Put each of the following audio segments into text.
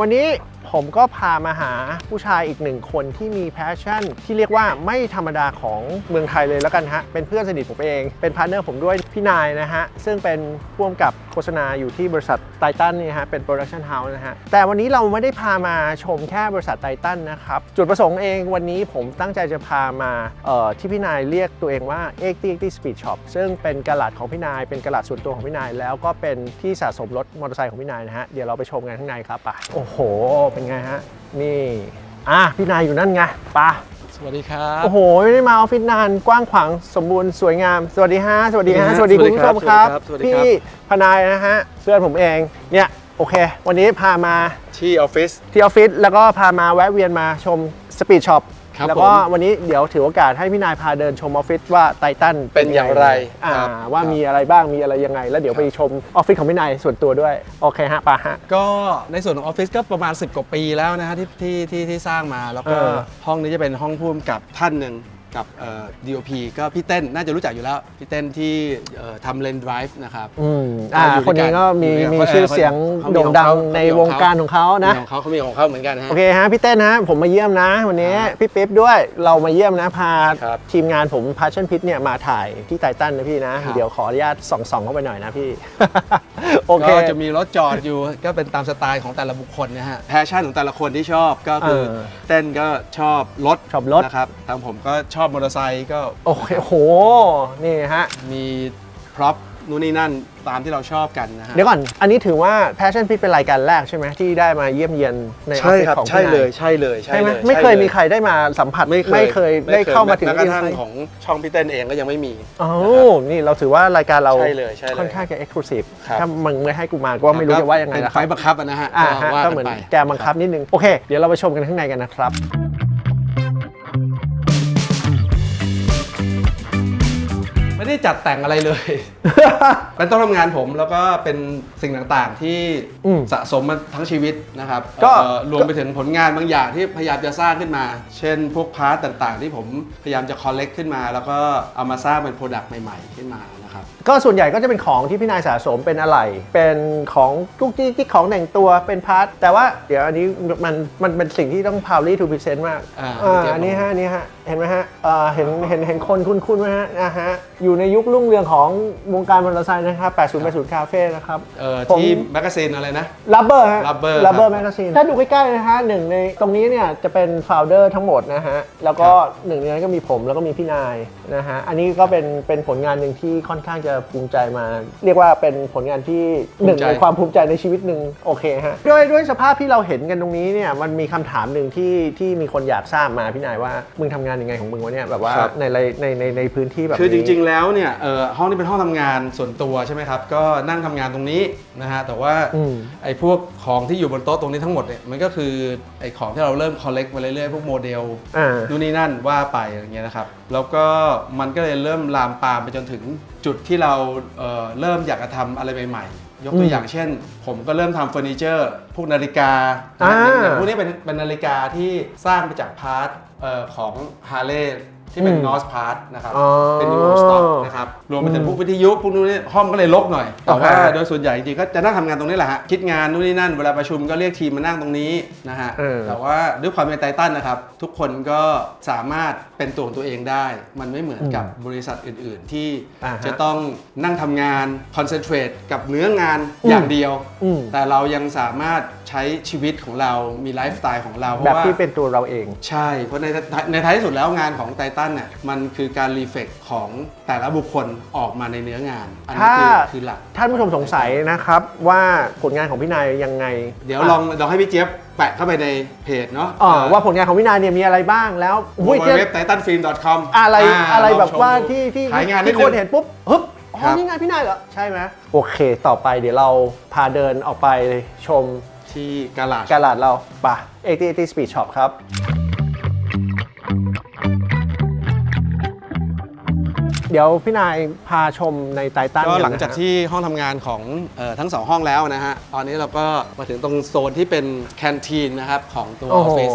วันนี้ผมก็พามาหาผู้ชายอีกหนึ่งคนที่มีแพชชั่น ที่เรียกว่าไม่ธรรมดาของเมืองไทยเลยแล้วกันฮะ เป็นเพื่อนสนิทผมเอง เป็นพาร์ทเนอร์ผมด้วยพี่นายนะฮะ ซึ่งเป็นพ่วงกับ ฆษณาอยู่ที่บริษัทไททันนี่ฮะเป็นโปรดักชันเฮาส์นะฮะแต่วันนี้เราไม่ได้พามาชมแค่บริษัทไททันนะครับ จุดประสงค์เองวันนี้ผมตั้งใจจะพามาที่พี่นายเรียกตัวเองว่า x 8 0 Speed Shop ซึ่งเป็นกระลาดของพี่นาย เป็นกระลาดส่วนตัวของพี่นาย แล้วก็เป็นที่สะสมรถมอเตอร์ไซค์ของพี่นายนะฮะเดี๋ยวเราไปชมกันข้างในครับป่ะโอ้โห เป็นไงฮะนี่อะพี่นายอยู่นั่นไงป่ะ สวัสดีครับ โอ้โหไม่ได้มาออฟฟิศนานกว้างขวางสมบูรณ์สวยงาม สวัสดีฮะสวัสดีฮะสสวัวัสสดีดีคุณผู้ชมครับ สวัสดีครับ พี่พนายนะฮะเพื่อนผมเองเนี่ยโอเค วันนี้พามาที่ออฟฟิศที่ออฟฟิศแล้วก็พามาแวะเวียนมาชมสปีดช็อป ครับแล้วก็ผมวันนี้เดี๋ยวถือโอกาสให้พี่นายพาเดินชมออฟฟิศว่าไททันเป็นอย่างไรอ่าครับว่าครับมีอะไรบ้างมีอะไรยังไง แล้วเดี๋ยวไปชมออฟฟิศของพี่นายส่วนตัวด้วย โอเคฮะปะฮะ ก็ในส่วนของออฟฟิศก็ประมาณ 10 กว่าปีแล้วนะฮะที่ที่ที่ที่สร้างมาแล้วก็เออห้องนี้จะเป็นห้องพุ่มกับท่านหนึ่ง กับเอ่อ DOP ก็พี่เต้นน่าจะรู้จักอยู่แล้ว พี่เต้นที่เอ่อทำเลนด drive นะครับอืมอ่าอยู่คนนี้ก็มีอยู่ด้วยกันมีชื่อเสียงเขามีโด่งดังของเขาในเขามีวของงเขาการของเขานะของเขาเขามีของเขาเหมือนกันฮะ โอเคฮะพี่เต้นฮะผมมาเยี่ยมนะวันนี้พี่ปิ๊บด้วยเรามาเยี่ยมนะพาครับ ทีมงานผมพาชั่นพิทเนี่ยมาถ่ายที่ไททันนะพี่นะครับเดี๋ยวขออนุญาตส่องๆเข้าไปหน่อยนะพี่ โอเค ก็จะมีรถจอดอยู่ ก็เป็นตามสไตล์ของแต่ละบุคคลนะฮะแพชชั่นของแต่ละคนที่ชอบก็คือเออเต้นก็ชอบรถชอบรถนะครับทางผมก็ชอบมอเตอร์ไซค์ก็โอเคโห นี่ฮะ มีพร็อพนู่นนี่นั่นตามที่เราชอบกันนะฮะ เดี๋ยวก่อน อันนี้ถือว่าแพชชั่นพิทเป็นรายการแรกใช่ไหมที่ได้มาเยี่ยมเยียนในออฟใช่ฟิศครับของใช่พี่นายเลยใช่เลยใช่ไหมลไม่เคยใช่ลมีใครได้มาสัมผัสไม่เคยไม่เคยได้เข้ามาถึงแม้กระทั่งอินไซต์ของช่องพี่เต้นเองก็ยังไม่มี อ๋อนี่เราถือว่ารายการเราใช่เลยใช่เลยค่อนข้างจะเอ็กซ์คลูซีฟครับ ถ้ามึงไม่ให้กูมาก็ไม่รู้จะว่ายังไงเป็นละคไฟรับบังคับอะนะฮะอ่าฮะว่าก็นเหมือนไป แกบังคับนิดนึง โอเค เดี๋ยวเราไปชมกันข้างในกันนะครับ ไม่ได้จัดแต่งอะไรเลย เป็นโต้องทำงานผมแล้วก็เป็นสิ่งต่างๆที่อืมสะสมมาทั้งชีวิตนะครับก็ เอ่อรวมไปถึงผลงานบางอย่างที่พยายามจะสร้างขึ้นมา เช่น พวกพาร์ตต่างๆ ที่ผมพยายามจะคอลเลกขึ้นมา แล้วก็เอามาสร้างเป็นโปรดักต์ใหม่ ๆ ขึ้นมานะครับ ก็ส่วนใหญ่ก็จะเป็นของที่พี่นายสะสมเป็นอะไร เป็นของกุ๊กกิ๊กกิ๊กของแต่งตัวเป็นพาร์ทแต่ว่าเดี๋ยวอันนี้มันมันเป็นสิ่งที่ต้อง proudly to present มากอ่าอ่าเดี๋ยวอันนี้ฮะอันนี้ฮะเห็นไหมฮะอ่าเห็นเห็นเห็นคนคุ้นๆไหมฮะนะฮะอยู่ในยุครุ่งเรืองของวงการมอเตอร์ไซค์นะครับ80 80คาเฟ่นะครับ เอ่อผม ที่แมกกาซีนอะไรนะลับเบอร์ฮะ Rubber ลับ เบอร์ครับแมกกาซีนถ้าดูใกล้ๆนะฮะหนึ่งในตรงนี้เนี่ยจะเป็นโฟลเดอร์ทั้งหมดนะฮะ แล้วก็หนึ่งในนั้นก็มีผมแล้วก็มีพี่นายนะฮะ อันนี้ก็เป็นเป็นผลงานหนึ่งที่ค่อนข้างจะภูมิใจมา เรียกว่าเป็นผลงานที่หนึ่งภูมิใจ ในความภูมิใจในชีวิตหนึ่งโอเคฮะด้วยด้วยสภาพที่เราเห็นกันตรงนี้เนี่ยมันมีคำถามหนึ่งที่ที่มีคนอยากทราบมาพี่นายว่ามึงทำงานยังไงของมึงวะเนี่ยแบบว่าครับ ในในในในในพื้นที่แบบคือจนี้ริง ๆ แล้วเนี่ยเอ่อห้องนี้เป็นห้องทำงานส่วนตัวใช่ไหมครับ ก็นั่งทำงานตรงนี้นะฮะ แต่ว่าอืม ไอ้พวกของที่อยู่บนโต๊ะตรงนี้ทั้งหมดเนี่ยมันก็คือไอ้ของที่เราเริ่มคอลเลกมาเรื่อยๆ พวกโมเดลอ่านู่นนี่นั่นว่าไปอะไรเงี้ยนะครับ แล้วก็มันก็เลยเริ่มลามปามไปจนถึงจุดที่เราเอ่อเริ่มอยากจะทำอะไรใหม่ๆ ยกตัวอย่างเช่น ผมก็เริ่มทำเฟอร์นิเจอร์พวกนาฬิกานะฮะอ่า อย่างพวกนี้เป็นเป็นนาฬิกาที่สร้างมาจากพาร์ทเอ่อของฮาร์เลย์ ที่เป็นอืมนอสพาร์ทนะครับ อ๋อเป็นยูโรสต็อกนะครับรวมไปถึงพวกวิทยุพวกนู้นนี่ห้องก็เลยรกหน่อย แต่ว่าโอเคโดยส่วนใหญ่จริงๆก็จะนั่งทำงานตรงนี้แหละฮะคิดงานนู่นนี่นั่นเวลาประชุมก็เรียกทีมมานั่งตรงนี้นะฮะเออ แต่ว่าด้วยความเป็นไททันนะครับทุกคนก็สามารถเป็นตัวของตัวเองได้ มันไม่เหมือนกับบริษัทอื่น ๆ ที่อ่าฮะจะต้องนั่งทำงานคอนเซนเทรตกับเนื้องานอืมอย่างเดียว อืม แต่เรายังสามารถ ใช้ชีวิตของเรา มีไลฟ์สไตล์ของเราเพแบบราะว่า ที่เป็นตัวเราเอง ใช่ เพราะในในท้ายที่สุดแล้วงานของไททันเนี่ยมันคือการรีเฟกของแต่ละบุคคลออกมาในเนื้องาน อันนี้ถ้าคือคือหลัก ท่านผู้ชมสงสัยนะครับว่าผลงานของพี่นายยังไงเดี๋ยวลองลองให้พี่เจี๊ยบแปะเข้าไปในเพจเนาะอ่าว่าผลงานของพี่นายเนี่ยมีอะไรบ้างแล้วเว็อุ้ยบไททันฟิล์ม .com อะไรอะไรแบบว่าลองชมดูที่ที่ขายงานนิดที่นึคนงเห็นปุ๊บฮึบอ๋อครับนี่ไงพี่นายเหรอ ใช่ไหมโอเค ต่อไปเดี๋ยวเราพาเดินออกไปชม ที่กาลาด กาลาดเราป่ะ80 Speed Shop ครับ เดี๋ยวพี่นายพาชมในไตตันก็นนะฮะหลังจากที่ห้องทำงานของเออทั้งสองห้องแล้วนะฮะ ตอนนี้เราก็มาถึงตรงโซนที่เป็นแคนทีนนะครับ ของตัวอโอ้อฟโหฟิศ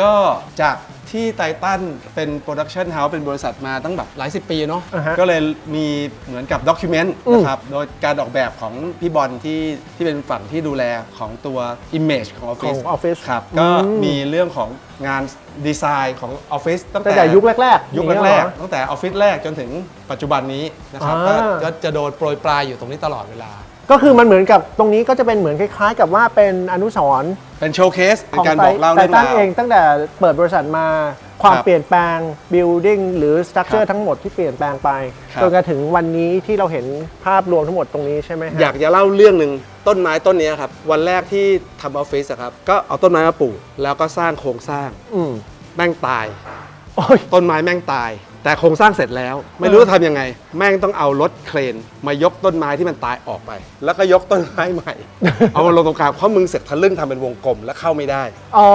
ก็จาก ที่ไททันเป็นโปรดักชันเฮาส์เป็นบริษัทมาตั้งแบบหลายสิบปีเนาะอ่าฮะก็เลยมีเหมือนกับด็อกิเมนต์อืม นะครับ โดยการออกแบบของพี่บอลที่ที่เป็นฝั่งที่ดูแลของตัว Image ของออฟขฟิอศงออฟฟิศ ครับ ก็มีเรื่องของงานดีไซน์ของออฟฟิศตั้งตั้งแต่แต่ ยุคแรกๆยุคอย่างแรเงี้กเหรอๆตั้งแต่ออฟฟิศแรกจนถึงปัจจุบันนี้นะครับอ่าก็ก็จะโดนโปรยปลายอยู่ตรงนี้ตลอดเวลา ก็คือมันเหมือนกับตรงนี้ก็จะเป็นเหมือนคล้ายๆ กับว่าเป็นอนุสรณ์เป็นโชว์เคสเป็ขอนงการไทบอกเล่าไทเรื่องทันราวเองตั้งแต่เปิดบริษัทมาความครับเปลี่ยนแปลง building หรือ structure ครับทั้งหมดที่เปลี่ยนแปลงไปครับ จนกระถึงวันนี้ที่เราเห็นภาพรวมทั้งหมดตรงนี้ใช่ไหมฮะ อยากจะเล่าเรื่องหนึ่งต้นไม้ต้นนี้ครับ วันแรกที่ทำออฟฟิศอะครับก็เอาต้นไม้มาปลูกแล้วก็สร้างโครงสร้างอืมแม่งตาย โอ้ยต้นไม้แม่งตาย แต่โครงสร้างเสร็จแล้ว ไม่รู้จะทำยังไง แม่งต้องเอารถเครน มายกต้นไม้ที่มันตายออกไป แล้วก็ยกต้นไม้ใหม่ เอามาลงตรงกลางเพราะมึงเสร็จทะลึ่งทำเป็นวงกลมแล้วเข้าไม่ได้ อ๋อ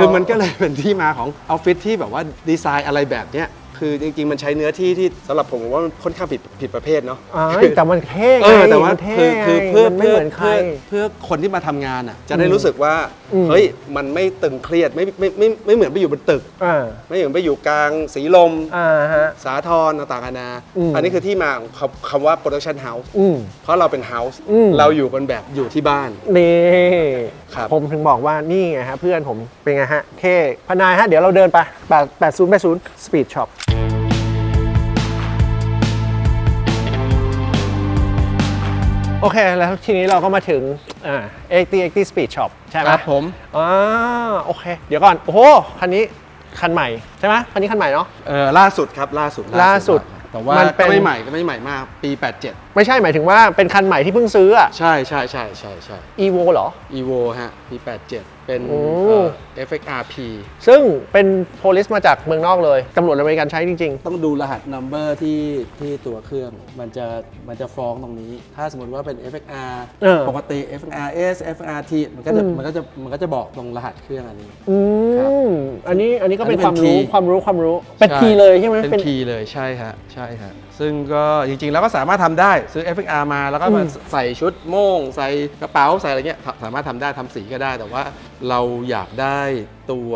คือมันก็เลยเป็นที่มาของออฟฟิศที่แบบว่าดีไซน์อะไรแบบเนี้ย คือจริงๆ มันใช้เนื้อที่ที่สำหรับผมผมว่ามันค่อนข้างผิดผิดประเภทเนาะอ๋อแต่มันเท่เอไงอแต่ว่ามันเท่คือคือไงเพื่อมันไม่เหมือนใครเพื่อคนที่มาทำงานอะ จะได้อืมรู้สึกว่าอืม เฮ้ยมันไม่ตึงเครียดไม่ไม่ไม่ไม่เหมือนไปอยู่บนตึก อ่าไม่เหมือนไปอยู่กลางสีลม อ่าฮะ สาทรต่างๆนานาอืม อันนี้คือที่มาของคำคำว่า production house อืม เพราะเราเป็น house อืม เราอยู่กันแบบอยู่ที่บ้าน นี่ครับ ผมถึงบอกว่านี่ไงฮะเพื่อนผมเป็นไงฮะเท่พนายฮะ เดี๋ยวเราเดินไปแปดแปดศู โอเค แล้วทีนี้เราก็มาถึงอ่า80 80 Speed Shop ใช่ไหมครับผมอ่าโอเค เดี๋ยวก่อน โอ้โหคันนี้คันใหม่ใช่ไหมคันนี้คันใหม่เนาะเออล่าสุดครับล่าสุดล่าสุด แต่ว่ามนเป็น ก็ไม่ใหม่ก็ไม่ใหม่มาก ปี 87ไม่ใช่หมายถึงว่าเป็นคันใหม่ที่เพิ่งซื้ออะ ใช่ใช่ใช่ใช่ใช่ Evo เหรอ evo ฮะปี87 เป็นโอ้ เอ่อ FXRP ซึ่งเป็นโพลิสมาจากเมืองนอกเลยตำรวจอเมริกันใช้จริง ต้องดูรหัส number ที่ที่ตัวเครื่อง มันจะมันจะฟ้องตรงนี้ ถ้าสมมติว่าเป็น FXR เออปกติ FXRS FXRT มันก็จะอืม มันก็จะมันก็จะบอกตรงรหัสเครื่องอันนี้อืครับมอันนี้อันนี้ก็เป็นอันนี้ความรู้เป็น key ความรู้ความรู้ เป็นใช่คีย์เลยใช่ไหมเป็นคีย์เลยใช่ฮะใช่ฮะ ซึ่งก็จริงๆ แล้วก็สามารถทำได้ซื้อ FXR มาแล้วก็มาอืมใส่ชุดโม่ง ใส่กระเป๋าใส่อะไรเงี้ยสามารถทำได้ทำสีก็ได้ แต่ว่าเราอยากได้ตัว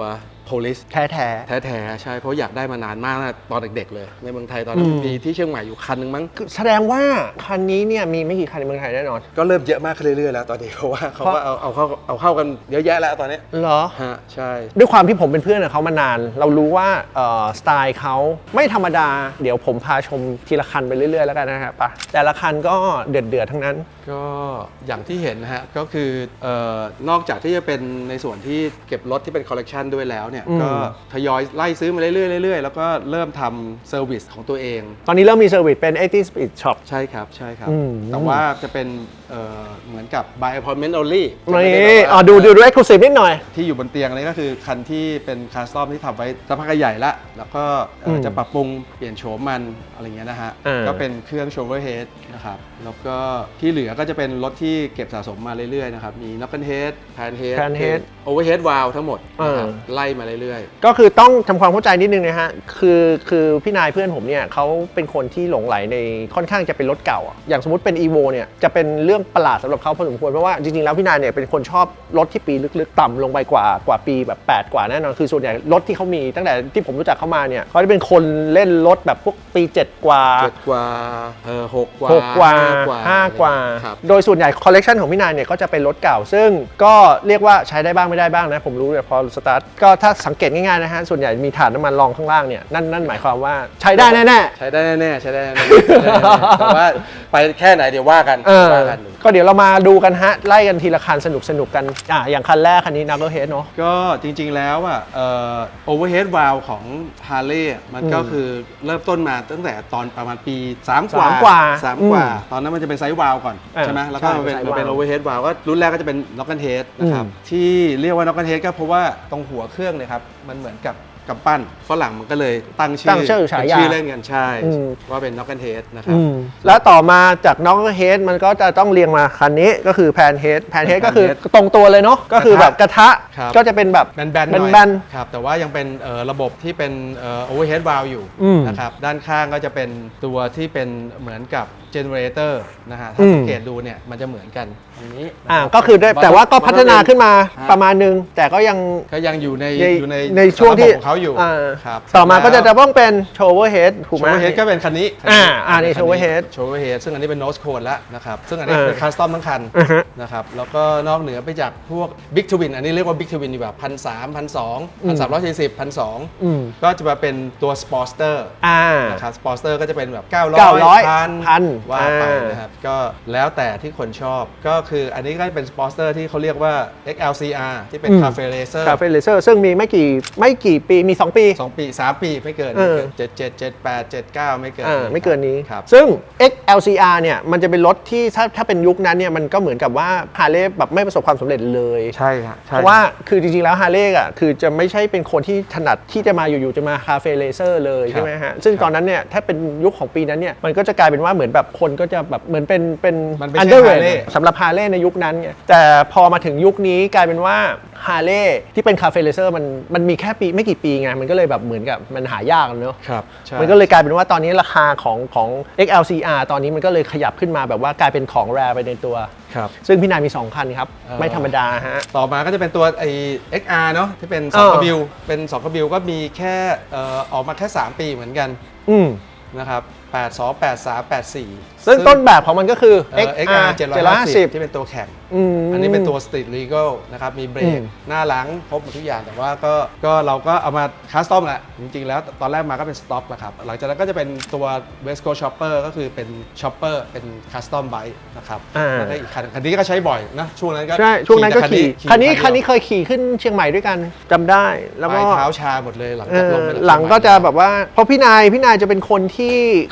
police แท้แท้แท้ๆใช่เพราะอยากได้มานานมากนะตอนเด็กๆเลย ในเมืองไทยตอนนั้นอืมมีที่เชียงใหม่อยู่คันนึงมั้ง แสดงว่าคันนี้เนี่ยมีไม่กี่คันในเมืองไทยแน่นอน ก็เริ่มเยอะมากขึ้นเรื่อยๆแล้วตอนนี้เพราะว่าเขาก็เอาเอาเข้าเอาเข้ากันเยอะแยะแล้วตอนนี้เหรอ ฮะใช่ ด้วยความที่ผมเป็นเพื่อนกับเขามานาน เรารู้ว่าเอ่อสไตล์เขาไม่ธรรมดา เดี๋ยวผมพาชมทีละคันไปเรื่อยๆแล้วกันนะครับปะแต่ละคันก็เดือดเดือดๆทั้งนั้น ก็อย่างที่เห็นนะฮะก็คือเออนอกจากที่จะเป็นในส่วนที่เก็บรถที่เป็นคอลเลกชันด้วยแล้วเนี่ยอืม ก็ทยอยไล่ซื้อมาเรื่อยๆเรื่อยๆแล้วก็เริ่มทำเซอร์วิสของตัวเอง ตอนนี้เริ่มมีเซอร์วิสเป็น 80 Speed Shop ใช่ครับใช่ครับ อืม แต่ว่าจะเป็นเอ่อเหมือนกับ by appointment only จะนี่ไม่ได้แบบว่าอ๋อดูดูดู exclusive นิดหน่อย ที่อยู่บนเตียงนี่ก็คือคันที่เป็นคาสตอมที่ทำไว้สักพักใหญ่ละ แล้วก็เอ่ออมจะปรับปรุงเปลี่ยนโฉมมันอะไรเงี้ยนะฮะเออก็เป็นเครื่องโชเวอร์เฮดนะครับ แล้วก็ที่เหลือก็จะเป็นรถที่เก็บสะสมมาเรื่อยๆนะครับ มีน็อกเกิลเฮดแพนเฮด Pan head โอเวอร์เฮดวาลทั้งหมดนะครับเออไล่มาเรื่อยก็คือต้องทำความเข้าใจนิดนึงนะฮะ คือคือพี่นายเพื่อนผมเนี่ยเขาเป็นคนที่หลงไหลในค่อนข้างจะเป็นรถเก่าอะอย่างสมมติเป็น e v o เนี่ยจะเป็นเรื่องประหลาดสำหรับเขาพอสมควรเพราะว่าจริงๆแล้วพี่นายเนี่ยเป็นคนชอบรถที่ปีลึกๆ ต่ำลงไปกว่ากว่าปีแบบ 8 กว่าแน่นอนคือส่วนใหญ่รถที่เขามีตั้งแต่ที่ผมรู้จักเขามาเนี่ยเขาจะเป็นคนเล่นรถแบบพวกปี 7 กว่า ๆเจ็ดกว่าเออหกกว่าหกกว่าห้ากว่าห้ากว่าครับ โดยส่วนใหญ่คอลเลกชันของพี่นายเนี่ยก็จะเป็นรถเก่า ซึ่งก็เรียกว่าใช้ได้บ้างไม่ได้บ้างนะ ผมรู้เนี่ยพอสตาร์ทก็ถ้าสังเกตง่ายๆนะฮะ ส่วนใหญ่มีถ่านน้ำมันรองข้างล่างเนี่ย นั่นนั่นหมายความว่าใช้ได้แน่ ใช้ได้แน่ๆใช้ได้แน่ๆใช้ได้แน่ๆแต่ว่าไปแค่ไหนเดี๋ยวว่ากันๆเออว่ากันก็เดี๋ยวเรามาดูกันฮะ ไล่กันทีละคันสนุกสนุกๆกันอะอย่างคันแรกคันนี้นักเฮดเนาะ ก็จริงๆแล้วอะเอ่อ overhead valve ของ Harley อะมันก็อืมคือเริ่มต้นมาตั้งแต่ตอนประมาณปี 3 กว่าสามกว่าสามกว่า อืมตอนนั้นมันจะเป็นไซส์ valve ก่อนอ่าใช่ไหมแล้วก็ใช่มาเป็นไซส์มาเป็น valve overhead valve ก็รุ่นแรกก็จะเป็น knock and head นะครับอืมที่เรียกว่า knock and head ก็เพราะว่าตรงหัวเครื่องเนี่ยครับ มันเหมือนกับกำปั้นฝรั่งมันก็เลยตั้งชื่ตั้งชื่อฉายาเป็นชื่อเล่นกันใช่ อืม ว่าเป็น knock and head นะครับอืมแล้วต่อมาจากน็อกเฮดมันก็จะต้องเรียงมาคันนี้ก็คือแพนเฮดแพนเฮดก็คือ Pan head ตรงตัวเลยเนาะก็คือแบบกระทะครับ ก็จะเป็นแบบ แบนๆหน่อยแบนครับแต่ว่ายังเป็นเอ่อระบบที่เป็นเอ่อ overhead valve อยู่อืมนะครับด้านข้างก็จะเป็นตัวที่เป็นเหมือนกับ เจเนเรเตอร์นะฮะอืถ้ามสังเกตดูเนี่ยมันจะเหมือนกันอันนี้อ่าก็คือได้แต่ว่าก็พัฒนาขึ้นมาอ่าประมาณนึง แต่ก็ยังก็ยังอยู่ในในอยู่ในในช่วงที่ระบบของเขาอยู่อ่าครับต่อมาก็จะจะต้องเป็น shower head ถูกโชไหมว์เฮดก็เป็นคันนี้อ่าอ่านี่ shower head โชว์เฮดซึ่งอันนี้เป็นโนสโคนแล้วนะครับซึ่งอันนี้เออเป็นคัสตอมทั้งคันอ่าฮะนะครับแล้วก็นอกเหนือไปจากพวกบิ๊กทวินอันนี้เรียกว่าบิ๊กทวินดีกว่าพันสามพันสองพันสามร้อยสี่สิบพันสองอืมก็จะมาเป็นตัวสปอร์สเตอร์อ่านะครับสปอร์สเตอร์ก็จะเป็นแบบ900 900พันพันว่าไปอ่านนะครับ ก็แล้วแต่ที่คนชอบ ก็คืออันนี้ก็เป็นสปอร์สเตอร์ที่เขาเรียกว่า XLCR ที่เป็นอืมคาเฟ่เลเซอร์คาเฟ่เลเซอร์ซึ่งมีไม่กี่ไม่กี่ปีมี 2 ปีสองปีสามปีไม่เกินเออเจ็ดเจ็ดเจ็ดแปดเจ็ดเก้าไม่เกินอ่าไม่เกินนี้ครับซึ่ง XLCR เนี่ยมันจะเป็นรถที่ถ้าถ้าเป็นยุคนั้นเนี่ยมันก็เหมือนกับว่าฮาร์เลย์แบบไม่ประสบความสำเร็จเลยใช่ครับเพราะว่าคือจริงๆแล้วฮาร์เลย์อะคือจะไม่ใช่เป็นคนที่ถนัดที่จะมาอยู่ๆจะมาคาเฟ่เลเซอร์เลยใช่ไหมฮะซึ่งตอนนั้นเนี่ยถ้าเป็นยุคของปีนั้นเนี่ยมันก็จะกลายเป็นว่าเหมือนแบบคนก็จะแบบเหมือนเป็นเป็นมันไม่ใช่ underrated Harley สำหรับฮาร์เลย์ในยุคนั้นไงแต่พอมาถึงยุคนี้กลายเป็นว่าฮาร์เลย์ที่เป็นคาเฟ่เลเซอร์มันมันมีแค่ปีไม่กี่ปีไงมันก็เลยแบบเหมือนกับมันหายากอะเนอะครับใช่มันก็เลยกลายเป็นว่าตอนนี้ราคาของของ XLCR ตอนนี้มันก็เลยขยับขึ้นมาแบบว่ากลายเป็นของแรไปในตัว ครับ ซึ่งพี่นายมี 2 คันครับ เออ ไม่ธรรมดาฮะ ต่อมาก็จะเป็นตัวไอ XR เนาะที่เป็นเออ2กบิวเป็น2กบิวก็มีแค่เอ่อออกมาแค่ 3 ปีเหมือนกัน อืม นะครับ82 83 84 ซึ่งต้นแบบของมันก็คือเอ่อ XR 750 ที่750เป็นตัวแข่งอืมอันนี้เป็นตัว Street Legal นะครับ มีเบรอืกมหน้าหลังครบหมดทุกอย่าง แต่ว่าก็ก็เราก็เอามาคัสตอมแหละ จริงๆ แล้วตอนแรกมาก็เป็นสต็อกแหละครับ หลังจากนั้นก็จะเป็นตัว West Coast Shopper ก็คือเป็น Shopper เป็นคัสตอมไบค์นะครับอ่าแล้วก็อีกคันคันนี้ก็ใช้บ่อยนะ ช่วงนั้นก็ใช่ช่วงนั้นก็ขี่คันนี้เดียวคันนี้เคยขี่ขึ้นเชียงใหม่ด้วยกันจำได้ แล้วปก็ลายเท้าชาหมดเลยหลังเอจากลองไปหลังก็จะแบบว่าเพราะพี่นายพี่นายจะเป็นคนที่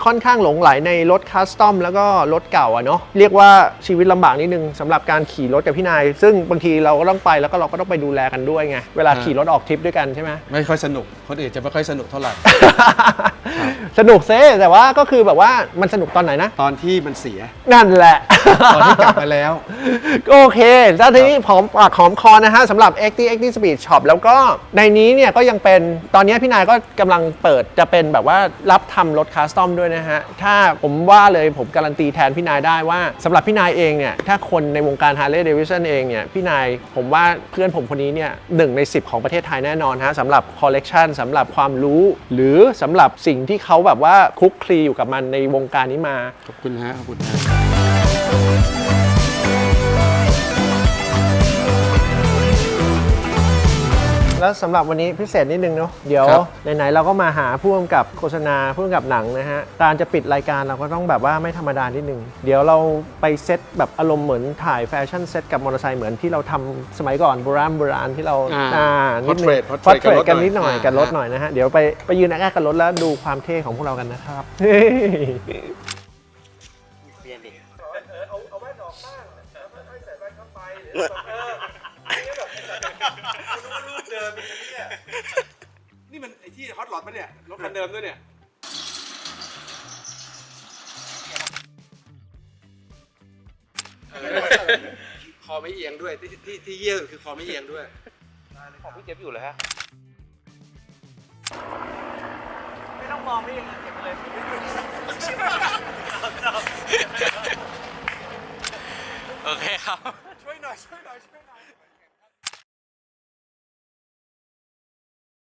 ค่อนข้างหลงไหลในรถคัสตอมแล้วก็รถเก่าอะเนาะเรียกว่าชีวิตลำบากนิดนึงสำหรับการขี่รถกับพี่นาย ซึ่งบางทีเราก็ต้องไปแล้วก็เราก็ต้องไปดูแลกันด้วยไงเวลาขี่รถออกทริปด้วยกันใช่ไหม ไม่ค่อยสนุกคนอื่นจะไม่ค่อยสนุกเท่าไหร่ สนุกเซ่แต่ว่าก็คือแบบว่ามันสนุกตอนไหนนะ ตอนที่มันเสีย นั่นแหละ ตอนที่กลับมาแล้ว โอเคแล้วทีนี้หอมปากหอมคอนะฮะสำหรับ XT XT Speed Shop แล้วก็ในนี้เนี่ยก็ยังเป็นตอนนี้พี่นายก็กำลังเปิดจะเป็นแบบว่ารับทำรถคัสตอมด้วยนะฮะ ถ้าผมว่าเลยผมการันตีแทนพี่นายได้ว่าสำหรับพี่นายเองเนี่ยถ้าคนในวงการ Harley Davidson เองเนี่ยพี่นายผมว่าเพื่อนผมคนนี้เนี่ยหนึ่งใน 10 ของประเทศไทยแน่นอนฮะสำหรับคอลเลกชันสำหรับความรู้ หรือสำหรับสิ่งที่เขาแบบว่าคลุกคลีอยู่กับมันในวงการนี้มา ขอบคุณฮะขอบคุณฮะ แล้วสำหรับวันนี้พิเศษนิดนึงเนาะเดี๋ยวครับไหนๆเราก็มาหาผู้กำกับโฆษณาผู้กำกับหนังนะฮะการจะปิดรายการเราก็ต้องแบบว่าไม่ธรรมดานิดนึง เดี๋ยวเราไปเซตแบบอารมณ์เหมือนถ่ายแฟชั่นเซตกับมอเตอร์ไซค์เหมือนที่เราทำสมัยก่อนโบราณโบราณที่เราอ่าอ่านิดนึง portrait พอ portrait เทรกับรถกันหน่อยนิดหน่อยอ่ากันรถหน่อยนะฮะเดี๋ยวไปไปยืนแอคๆกันรถแล้วดูความเท่ของพวกเรากันนะครับนี่ หลอดปะเนี่ย รถคันเดิมด้วยเนี่ย คอไม่เอียงด้วยที่ที่ที่เยี่ยสุดคือคอไม่เอียงด้วยของพี่เจ็บอยู่เลยฮะ ไม่ต้องมองพี่เก็บเลยโอเคครับ